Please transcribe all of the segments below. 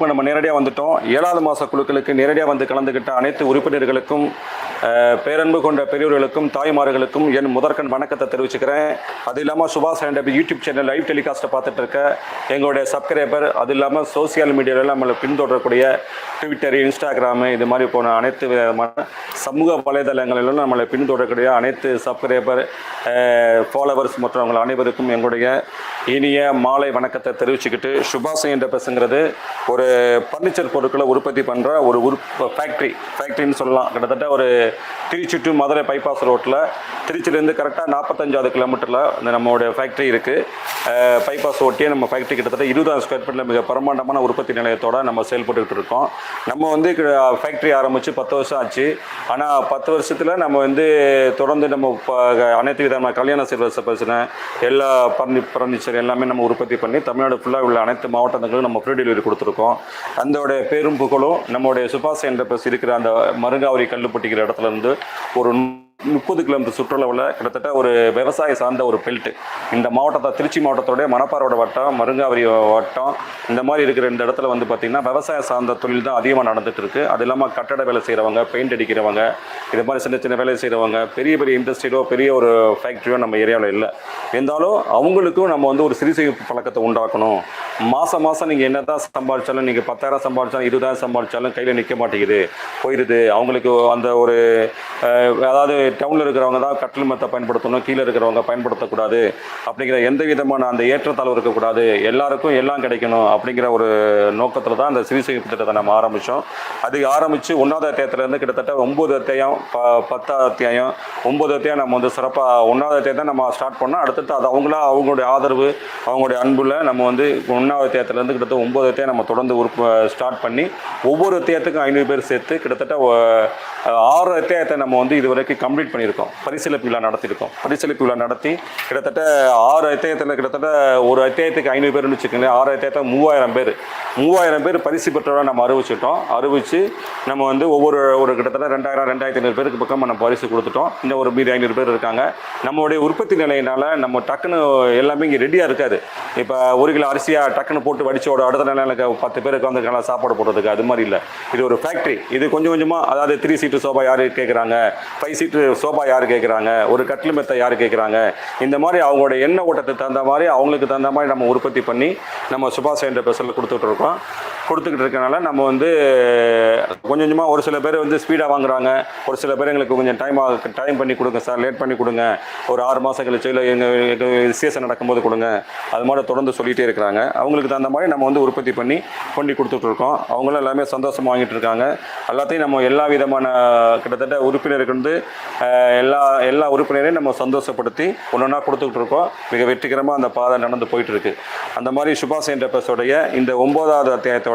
இப்போ நம்ம நேரடியாக வந்துட்டோம். ஏழாவது மாத குழுக்களுக்கு நேரடியாக வந்து கலந்துக்கிட்ட அனைத்து உறுப்பினர்களுக்கும் பேரன்பு கொண்ட பெரியவர்களுக்கும் தாய்மார்களுக்கும் என் முதற்கண் வணக்கத்தை தெரிவிச்சுக்கிறேன். அது இல்லாமல் Subash hand YouTube channel live டெலிகாஸ்ட்டை பார்த்துட்டு இருக்க எங்களுடைய சப்ஸ்கிரைபர் அது இல்லாமல் சோசியல் மீடியாவில் நம்மளை பின்தொடரக்கூடிய ட்விட்டர் இன்ஸ்டாகிராமு இது மாதிரி போன அனைத்து விதமான சமூக வலைதளங்களிலும் நம்மளை பின்தொடரக்கூடிய அனைத்து சப்ஸ்கிரைபர் ஃபாலோவர்ஸ் மற்றவங்கள் அனைவருக்கும் எங்களுடைய இனிய மாலை வணக்கத்தை தெரிவிச்சுக்கிட்டு சுபாஷ் என்ற பேசுங்கிறது ஒரு ஃபர்னிச்சர் பொருட்களை உற்பத்தி பண்ணுற ஒரு உற்ப ஃபேக்ட்ரி ஃபேக்ட்ரின்னு சொல்லலாம். கிட்டத்தட்ட ஒரு திருச்சி டு மதுரை பைபாஸ் ரோட்டில் திருச்சிலேருந்து கரெக்டாக நாற்பத்தஞ்சாவது கிலோமீட்டரில் இந்த நம்மளுடைய ஃபேக்ட்ரி இருக்குது பைபாஸ் ஓட்டியே நம்ம ஃபேக்ட்ரி கிட்டத்தட்ட இருபதாயிரம் ஸ்கொயர் ஃபீட்டில் மிக பிரம்மாண்டமான உற்பத்தி நிலையத்தோட நம்ம செயல்பட்டுக்கிட்டு இருக்கோம். நம்ம வந்து ஃபேக்ட்ரி ஆரம்பித்து பத்து வருஷம் ஆச்சு. ஆனால் பத்து வருஷத்தில் நம்ம வந்து தொடர்ந்து நம்ம இப்போ அனைத்து விதமான கல்யாண சிறுவச பிரச்சனை எல்லா பர்னி பர்னிச்சர் எல்லாமே நம்ம உற்பத்தி பண்ணி தமிழ்நாடு ஃபுல்லாக உள்ள அனைத்து மாவட்டங்களுக்கும் நம்ம ஃப்ரீ டெலிவரி கொடுத்துருக்கோம். அதோடைய பேரும் புகழும் நம்மளுடைய சுபாஷ் என்ற பஸ் இருக்கிற அந்த மருங்காவரி கல்லுப்பட்டிக்கிற இடத்துல இருந்து ஒரு முப்பது கிலோமீட்டர் சுற்றுலாவில் கிட்டத்தட்ட ஒரு விவசாய சார்ந்த ஒரு பெல்ட்டு இந்த மாவட்டத்தை திருச்சி மாவட்டத்தோடைய மணப்பாரோட வட்டம் மருங்காவரி வட்டம் இந்த மாதிரி இருக்கிற இந்த இடத்துல வந்து பார்த்திங்கன்னா விவசாய சார்ந்த தொழில் தான் அதிகமாக நடந்துட்டு இருக்கு. அது இல்லாமல் கட்டட வேலை செய்கிறவங்க பெயிண்ட் அடிக்கிறவங்க இது மாதிரி சின்ன சின்ன வேலை செய்கிறவங்க பெரிய பெரிய இண்டஸ்ட்ரியோ பெரிய ஒரு ஃபேக்ட்ரியோ நம்ம ஏரியாவில் இல்லை. இருந்தாலும் அவங்களுக்கும் நம்ம வந்து ஒரு சிறுசேமிப்பு பழக்கத்தை உண்டாக்கணும். மாதம் மாதம் நீங்கள் என்ன தான் சம்பாதிச்சாலும் நீங்கள் பத்தாயிரம் சம்பாதிச்சாலும் இருபதாயிரம் சம்பாதிச்சாலும் கையில் நிற்க மாட்டேங்குது. போயிடுது அவங்களுக்கு அந்த ஒரு அதாவது டவுனில் இருக்கிறவங்க தான் கட்டில் மெத்தை பயன்படுத்தணும் கீழே இருக்கிறவங்க பயன்படுத்தக்கூடாது அப்படிங்கிற எந்த விதமான அந்த ஏற்றத்தாழ்வு இருக்கக்கூடாது எல்லாருக்கும் எல்லாம் கிடைக்கணும் அப்படிங்கிற ஒரு நோக்கத்தில் தான் அந்த சிகிச்சை திட்டத்தை நம்ம ஆரம்பித்தோம் அது ஆரம்பித்து ஒன்றாவது அத்தியாயத்துலேருந்து கிட்டத்தட்ட ஒம்பது அத்தியாயம் ப பத்தாவது அத்தியாயம் ஒம்பது அத்தியாயம் நம்ம வந்து சிறப்பாக ஒன்றாவது அத்தியாயம் தான் நம்ம ஸ்டார்ட் பண்ணோம். அடுத்தது அது அவங்களா அவங்களுடைய ஆதரவு அவங்களுடைய அன்புல நம்ம வந்து ஒன்றாவது அத்தியாயத்துலேருந்து கிட்டத்தட்ட ஒம்பது அத்தியாயம் நம்ம தொடர்ந்து உறுப்பு ஸ்டார்ட் பண்ணி ஒவ்வொரு அத்தியாயத்துக்கும் ஐநூறு பேர் சேர்த்து கிட்டத்தட்ட ஆறு அத்தியாயத்தை நம்ம வந்து இதுவரைக்கும் கம்ப்ளீட் கம்ப்ளீட் பண்ணியிருக்கோம். பரிசீலிப்பு விழா நடத்தியிருக்கோம். பரிசீலிப்பு விழா நடத்தி கிட்டத்தட்ட ஆறு அத்தியாயத்தில் கிட்டத்தட்ட ஒரு அத்தியாயத்துக்கு ஐநூறு பேர்னு வச்சுக்கோங்களேன் ஆறு அத்தியாயத்தில் மூவாயிரம் பேர். மூவாயிரம் பேர் பரிசு பெற்றவரை நம்ம அறிவிச்சிட்டோம். அறிவிச்சு நம்ம வந்து ஒவ்வொரு ஒரு கிட்டத்தட்ட ரெண்டாயிரம் ரெண்டாயிரத்தி ஐநூறு பேருக்கு பக்கம் நம்ம பரிசு கொடுத்துட்டோம். இன்னும் ஒரு மீதி ஐநூறு பேர் இருக்காங்க. நம்மளுடைய உற்பத்தி நிலையினால நம்ம டக்குன்னு எல்லாமே இங்கே ரெடியாக இருக்காது. இப்போ ஒரு கிலோ அரிசியாக டக்குன்னு போட்டு வடிச்சோட அடுத்த நிலைக்கு பத்து பேருக்கு வந்து நல்லா சாப்பாடு போடுறதுக்கு அது மாதிரி இல்லை. இது ஒரு ஃபேக்ட்ரி இது கொஞ்சம் கொஞ்சமாக அதாவது த்ரீ சீட்டு சோபா யார் கேட்குறாங்க ஃபைவ் சீட்டு சோபா யார் கேட்குறாங்க ஒரு கட்டில் மெத்தை யார் கேட்குறாங்க இந்த மாதிரி அவங்களோட எண்ணெய் ஓட்டத்துக்கு தகுந்த மாதிரி அவங்களுக்கு தகுந்த மாதிரி நம்ம உற்பத்தி பண்ணி நம்ம சுபாஷ் என்ற பெசலில் கொடுத்துட்டு இருக்கோம் கொடுத்துக்கிட்டு இருக்கனால நம்ம வந்து கொஞ்சம் கொஞ்சமாக ஒரு சில பேர் வந்து ஸ்பீடாக வாங்குறாங்க. ஒரு சில பேர் எங்களுக்கு கொஞ்சம் டைம் டைம் பண்ணி கொடுங்க சார் லேட் பண்ணி கொடுங்க. ஒரு ஆறு மாதம் கழிச்சு இல்லை எங்கள் விசேஷம் நடக்கும்போது கொடுங்க. அது மாதிரி தொடர்ந்து சொல்லிகிட்டே இருக்கிறாங்க. அவங்களுக்கு தகுந்த மாதிரி நம்ம வந்து உற்பத்தி பண்ணி கொண்டு கொடுத்துட்ருக்கோம் அவங்களும் எல்லாமே சந்தோஷமாக வாங்கிட்டு இருக்காங்க. எல்லாத்தையும் நம்ம எல்லா விதமான கிட்டத்தட்ட உறுப்பினருக்கு வந்து எல்லா எல்லா உறுப்பினரையும் நம்ம சந்தோஷப்படுத்தி ஒன்று ஒன்றா கொடுத்துக்கிட்டு இருக்கோம். மிக வெற்றிகரமாக அந்த பாதை நடந்து போயிட்டு இருக்கு. அந்த மாதிரி சுபாஷ் என்டர்பிரஸோடைய இந்த ஒன்பதாவது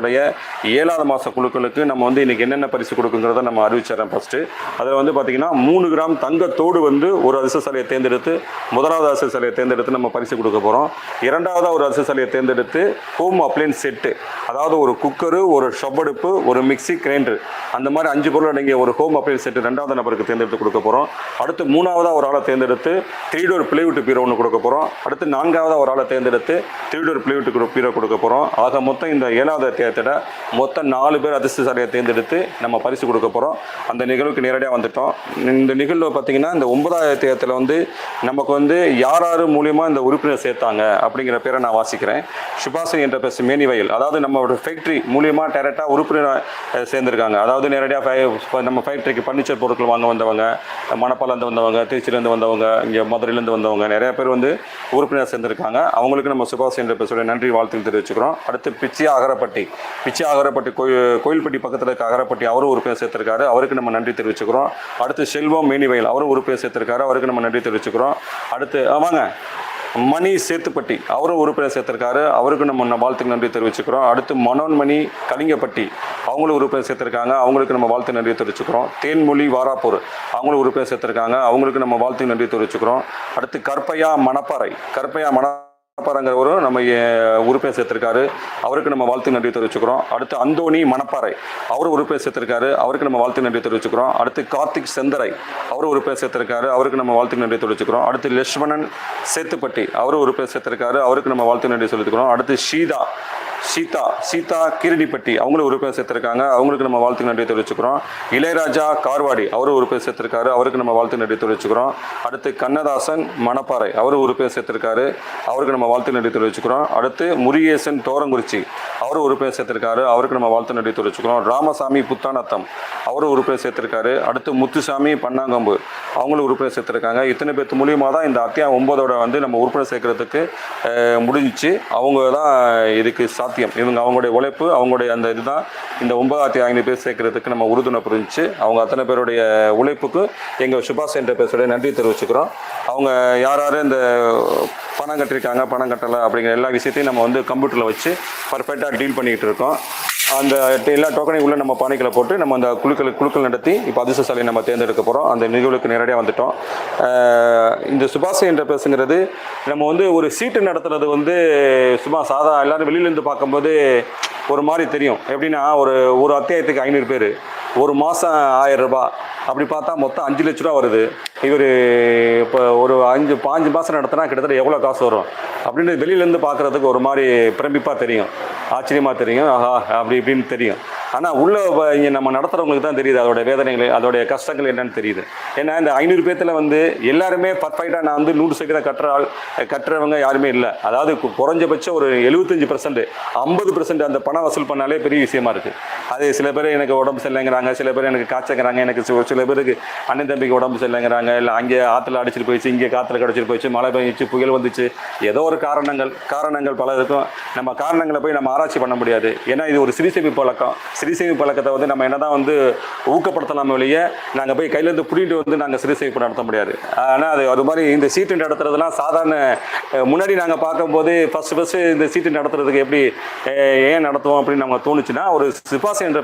நம்மளுடைய ஏழாவது மாத குழுக்களுக்கு நம்ம வந்து இன்றைக்கி என்னென்ன பரிசு கொடுக்குங்கிறத நம்ம அறிவிச்சிடறோம் ஃபஸ்ட்டு அதில் வந்து பார்த்தீங்கன்னா மூணு கிராம் தங்கத்தோடு வந்து ஒரு அதிர்ஷ்ட சாலையை தேர்ந்தெடுத்து முதலாவது அதிர்ஷ்ட சாலையை தேர்ந்தெடுத்து நம்ம பரிசு கொடுக்க போகிறோம் இரண்டாவதாக ஒரு அதிர்ஷ்ட சிலையை தேர்ந்தெடுத்து ஹோம் அப்ளைன்ஸ் செட்டு அதாவது ஒரு குக்கரு ஒரு ஷப்படுப்பு ஒரு மிக்சி கிரைண்டர் அந்த மாதிரி அஞ்சு பொருள் அடங்கிய ஒரு ஹோம் அப்ளைன்ஸ் செட்டு ரெண்டாவது நபருக்கு தேர்ந்தெடுத்து கொடுக்க போகிறோம் அடுத்து மூணாவதாக ஒரு ஆளை தேர்ந்தெடுத்து த்ரீ டோர் பீரோ ஒன்று கொடுக்க போகிறோம் அடுத்து நான்காவதாக ஒரு ஆளை தேர்ந்தெடுத்து த்ரீ டோர் பிளைவுட் பீரோ கொடுக்க போகிறோம் ஆக மொத்தம் இந்த ஏழாவது அத்தியாயத்தோட மொத்தம் நாலு பேர் அதிர்ஷ்டசாலியை தேர்ந்தெடுத்து நம்ம பரிசு கொடுக்க போகிறோம் அந்த நிகழ்வுக்கு நேரடியாக வந்துட்டோம். இந்த நிகழ்வு பார்த்திங்கன்னா இந்த ஒன்பதாயிரத்தி அத்தியாயத்தில் வந்து நமக்கு வந்து யார் யார் மூலியமாக இந்த உறுப்பினர் சேர்த்தாங்க அப்படிங்கிற பேரை நான் வாசிக்கிறேன். சுபாஷினி என்ற பேச மேனிவயல் அதாவது நம்மளோட ஃபேக்ட்ரி மூலியமாக டேரெக்டாக உறுப்பினர் சேர்ந்துருக்காங்க சேர்ந்திருக்காங்க. அதாவது நேரடியாக நம்ம ஃபேக்ட்ரிக்கு பர்னிச்சர் பொருட்கள் வாங்க வந்தவங்க மணப்பாலேருந்து வந்தவங்க திருச்சியிலேருந்து வந்தவங்க இங்கே மதுரையிலேருந்து வந்தவங்க நிறைய பேர் வந்து உறுப்பினர் சேர்ந்திருக்காங்க. அவங்களுக்கு நம்ம சுபாஷ் என்ற பேசுகிற நன்றி வாழ்த்து தெரிவிச்சுக்கிறோம். அடுத்து பிச்சி அகரப்பட்டி. பிச்சை அகரப்பட்டி கோயில் கோயில்பட்டி பக்கத்தில் இருக்க அகரப்பட்டி அவரும் உறுப்பினர் சேர்த்துருக்காரு. அவருக்கு நம்ம நன்றி தெரிவிச்சுக்கிறோம். அடுத்து செல்வம் மேனிவயல் அவரும் உறுப்பினர் சேர்த்துருக்காரு. அவருக்கு நம்ம நன்றி தெரிவிச்சுக்கிறோம். அடுத்து வாங்க. மணி சேத்துப்பட்டி அவரும் உறுப்பினர் சேர்த்திருக்காரு. அவருக்கு நம்ம வாழ்த்துக்கு நன்றி தெரிவிச்சுக்கிறோம். அடுத்து மனோன்மணி கலிங்கப்பட்டி அவங்களும் உறுப்பினர் சேர்த்திருக்காங்க. அவங்களுக்கு நம்ம வாழ்த்து நன்றி தெரிவிச்சுக்கிறோம். தேன்மொழி வாராப்பூர் அவங்களும் உறுப்பினர் சேர்த்திருக்காங்க. அவங்களுக்கு நம்ம வாழ்த்துக்கு நன்றி தெரிவிச்சுக்கிறோம். அடுத்து கற்பையா மணப்பாறை கற்பையா மண மணப்பாறைங்கிறவரும் நம்ம எ- உறுப்பினர் சேர்த்திருக்காரு. அவருக்கு நம்ம வாழ்த்து நன்றி தெரிவிச்சுக்கிறோம். அடுத்து அந்தோணி மணப்பாறை அவர் உறுப்பினர் சேர்த்திருக்காரு. அவருக்கு நம்ம வாழ்த்து நன்றி தெரிவிச்சுக்கிறோம். அடுத்து கார்த்திக் செந்தரை அவர் உறுப்பினர் சேர்த்திருக்காரு. அவருக்கு நம்ம வாழ்த்து நன்றி தெரிவிச்சுக்கிறோம். அடுத்து லட்சுமணன் சேத்துப்பட்டி அவர் உறுப்பினர் சேர்த்திருக்காரு. அவருக்கு நம்ம வாழ்த்து நன்றி சொல்லிக்கிறோம் அடுத்து ஷீதா சீதா சீதா கீரடிப்பட்டி அவங்களும் உறுப்பினர் சேர்த்திருக்காங்க. அவங்களுக்கு நம்ம வாழ்த்து நன்றி தெரிவிச்சுக்கிறோம். இளையராஜா கார்வாடி அவரும் உறுப்பினர் சேர்த்திருக்காரு. அவருக்கு நம்ம வாழ்த்து நன்றி தெரிவிச்சுக்கிறோம். அடுத்து கண்ணதாசன் மணப்பாறை அவரும் உறுப்பினர் சேர்த்திருக்காரு. அவருக்கு நம்ம வாழ்த்து நன்றி தெரிவிச்சுக்கிறோம். அடுத்து முருகேசன் தோரங்குறிச்சி அவரும் உறுப்பினர் சேர்த்திருக்காரு. அவருக்கு நம்ம வாழ்த்து நன்றி தெரிவிச்சுக்கிறோம். ராமசாமி புத்தானத்தம் அவரும் உறுப்பினர் சேர்த்திருக்காரு. அடுத்து முத்துசாமி பண்ணாங்கம்பு அவங்களும் உறுப்பினர் சேர்த்திருக்காங்க. இத்தனை பேர்த்து மூலியமாக தான் இந்த அத்தியா ஒன்பதோட வந்து நம்ம உறுப்பினர் சேர்க்கறதுக்கு முடிஞ்சிச்சு முடிஞ்சுச்சு. அவங்க தான் இதுக்கு சாத்தியம். இவங்க அவங்களுடைய உழைப்பு அவங்களுடைய அந்த இதுதான். இந்த ஒன்பதாயிரத்தி ஐநூறு பேர் சேர்க்கறதுக்கு நம்ம உறுதுணை புரிஞ்சு அவங்க அத்தனை பேருடைய உழைப்புக்கு எங்கள் சுபாஷ் என்ற பேசுடைய நன்றி தெரிவிச்சுக்கிறோம். அவங்க யார் யார் இந்த பணம் கட்டியிருக்காங்க பணம் கட்டலை அப்படிங்கிற எல்லா விஷயத்தையும் நம்ம வந்து கம்ப்யூட்டரில் வச்சு பர்ஃபெக்டாக டீல் பண்ணிக்கிட்டு இருக்கோம். அந்த எல்லா டோக்கனையும் உள்ள நம்ம பானைகளை போட்டு நம்ம அந்த குழுக்கள் குழுக்கள் நடத்தி இப்போ அதிர்ஷ்டசாலியை நம்ம தேர்ந்தெடுக்க போகிறோம் அந்த நிகழ்வுக்கு நேரடியாக வந்துட்டோம். இந்த சுபாஷ் என்ற பேசுங்கிறது நம்ம வந்து ஒரு சீட்டு நடத்துறது வந்து சும்மா சாதா எல்லோரும் வெளியிலேருந்து பார்க்கும்போது ஒரு மாதிரி தெரியும். எப்படின்னா ஒரு ஒரு அத்தியாயத்துக்கு ஐநூறு பேர். ஒரு மாதம் ஆயிரம் ரூபாய். அப்படி பார்த்தா மொத்தம் அஞ்சு லட்ச ரூபா வருது. இவர் இப்போ ஒரு அஞ்சு பாஞ்சு மாதம் நடத்தினா கிட்டத்தட்ட எவ்வளோ காசு வரும்? அப்படின்னு வெளியிலேருந்து பார்க்குறதுக்கு ஒரு மாதிரி பிரமிப்பாக தெரியும். ஆச்சரியமாக தெரியும். ஆஹா அப்படி இப்படின்னு தெரியும். ஆனால் உள்ள வ- நம்ம நடத்துகிறவங்களுக்கு தான் தெரியுது அதோட வேதனைகள் அதோடைய கஷ்டங்கள் என்னன்னு தெரியுது. ஏன்னா இந்த ஐநூறு பேர்த்தில் வந்து எல்லாருமே பர்ஃபெக்டாக நான் வந்து நூறு சதவீதம் கட்டுற ஆள் கட்டுறவங்க யாருமே இல்லை. அதாவது குறைஞ்சபட்சம் ஒரு எழுபத்தஞ்சு பர்சன்ட் ஐம்பது பர்சன்ட் அந்த பணம் வசூல் பண்ணாலே பெரிய விஷயமா இருக்குது அது சில பேர் எனக்கு உடம்பு சரியில்லைங்கிறாங்க சில பேர் எனக்கு காய்ச்சங்கிறாங்க எனக்கு சில பேருக்கு அண்ணன் தம்பிக்கு உடம்பு சரியில்லைங்கிறாங்க இல்லை அங்கே ஆற்றுல அடிச்சிட்டு போயிடுச்சு இங்கே காற்றுல கிடச்சிட்டு போயிடுச்சு மழை பெஞ்சிச்சு புயல் வந்துச்சு. ஏதோ ஒரு காரணங்கள் காரணங்கள் பல இருக்கும். நம்ம காரணங்களை போய் நம்ம ஆராய்ச்சி பண்ண முடியாது. ஏன்னா இது ஒரு சிறிசேமி பழக்கம். சிறிசேமி பழக்கத்தை வந்து நம்ம என்னதான் வந்து ஊக்கப்படுத்தலாம் வழியே நாங்கள் போய் கையிலேருந்து புடிட்டு வந்து நாங்கள் சிறுசேமிப்பு நடத்த முடியாது. ஆனால் அது அது மாதிரி இந்த சீட்டு நடத்துறதுலாம் சாதாரண முன்னாடி நாங்கள் பார்க்கும்போது ஃபஸ்ட்டு ஃபஸ்ட்டு இந்த சீட்டு நடத்துறதுக்கு எப்படி ஏன் நடத்துவோம் அப்படின்னு நம்ம தோணுச்சுன்னா ஒரு சிபாசி என்ற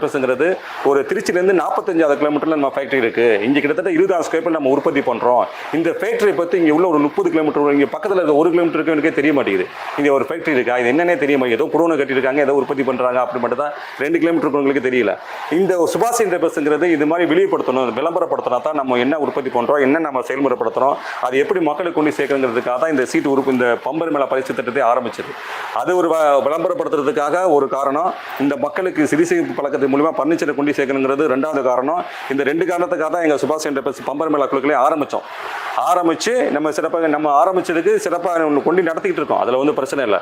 ஒரு திருச்சியிலேருந்து நாற்பத்தஞ்சாவது கிலோமீட்டரில் நம்ம ஃபேக்ட்ரி இருக்குது இங்கே கிட்டத்தட்ட இருபதாயிரம் ஸ்கொயர் நம்ம உற்பத்தி உற்பத்தி பண்ணுறோம் இந்த ஃபேக்ட்ரி பற்றி இங்கே உள்ள ஒரு முப்பது கிலோமீட்டர் இங்கே பக்கத்தில் இருக்க ஒரு கிலோமீட்டருக்கு எனக்கே தெரிய மாட்டேங்குது. இங்கே ஒரு ஃபேக்ட்ரி இருக்கா? இது என்னன்னே தெரிய மாட்டேங்குது. ஏதோ குரோனை கட்டியிருக்காங்க ஏதோ உற்பத்தி பண்ணுறாங்க அப்படி மட்டும் தான் ரெண்டு கிலோமீட்டர் உங்களுக்கு தெரியல. இந்த சுபாஷ் என்ற பேசுங்கிறது இது மாதிரி வெளிப்படுத்தணும் விளம்பரப்படுத்தினா தான் நம்ம என்ன உற்பத்தி பண்ணுறோம் என்ன நம்ம செயல்முறைப்படுத்துகிறோம் அது எப்படி மக்களுக்கு கொண்டு சேர்க்கணுங்கிறதுக்காக தான் இந்த சீட்டு உறுப்பு இந்த பம்பர் மேல பரிசு திட்டத்தை ஆரம்பிச்சது. அது ஒரு விளம்பரப்படுத்துறதுக்காக ஒரு காரணம். இந்த மக்களுக்கு சிகிச்சை பழக்கத்தின் மூலியமா பர்னிச்சரை கொண்டு சேர்க்கணுங்கிறது ரெண்டாவது காரணம். இந்த ரெண்டு காரணத்துக்காக தான் எங்கள் சுபாஷ் என்ற பம்பர் மேல குழுக்களே ஆரம்பித்தோம் ஆரம்பித்து நம்ம சிறப்பாக நம்ம ஆரம்பிச்சதுக்கு சிறப்பாக ஒன்று கொண்டு நடத்திக்கிட்டு இருக்கோம். அதில் வந்து பிரச்சனை இல்லை.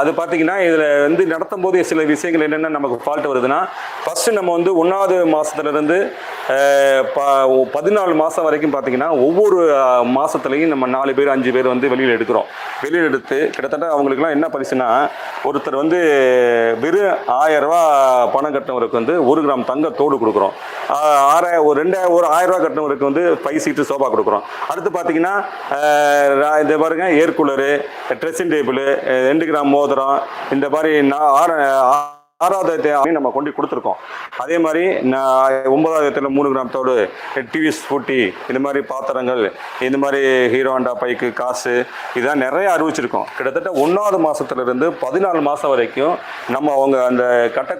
அது பார்த்தீங்கன்னா இதில் வந்து நடத்தும் போது சில விஷயங்கள் என்னென்ன நமக்கு ஃபால்ட் வருதுன்னா ஃபஸ்ட்டு நம்ம வந்து ஒன்றாவது மாதத்துலேருந்து பதினாலு மாதம் வரைக்கும் பார்த்தீங்கன்னா ஒவ்வொரு மாதத்துலேயும் நம்ம நாலு பேர் அஞ்சு பேர் வந்து வெளியில் எடுக்கிறோம். வெளியில் எடுத்து கிட்டத்தட்ட அவங்களுக்குலாம் என்ன பரிசுனா ஒருத்தர் வந்து வெறும் ஆயிரம் பணம் கட்டினவருக்கு வந்து ஒரு கிராம் தங்க தோடு கொடுக்குறோம். ஆறாயிரம் ஒரு ரெண்டாயிரம் ஒரு ஆயிரரூவா கட்டினவருக்கு வந்து பைசா சீட்டு சோபா கொடுக்குறோம். அடுத்து பார்த்தீங்கன்னா இந்த பாருங்க ஏர் கூலரு ட்ரெஸ்ஸிங் டேபிள் ரெண்டு கிராம் மோதிரம் இந்த மாதிரி நான் ஆறாவது நம்ம கொண்டு கொடுத்துருக்கோம். அதே மாதிரி நான் ஒன்பதாயிரத்தில் மூணு கிராம் தோடு டிவி ஸ்கூட்டி இந்த மாதிரி பாத்திரங்கள் இந்த மாதிரி ஹீரோ ஹோண்டா பைக்கு காசு இதெல்லாம் நிறைய அறிவிச்சிருக்கோம். கிட்டத்தட்ட ஒன்றாவது மாதத்துலேருந்து பதினாலு மாதம் வரைக்கும் நம்ம அவங்க அந்த கட்ட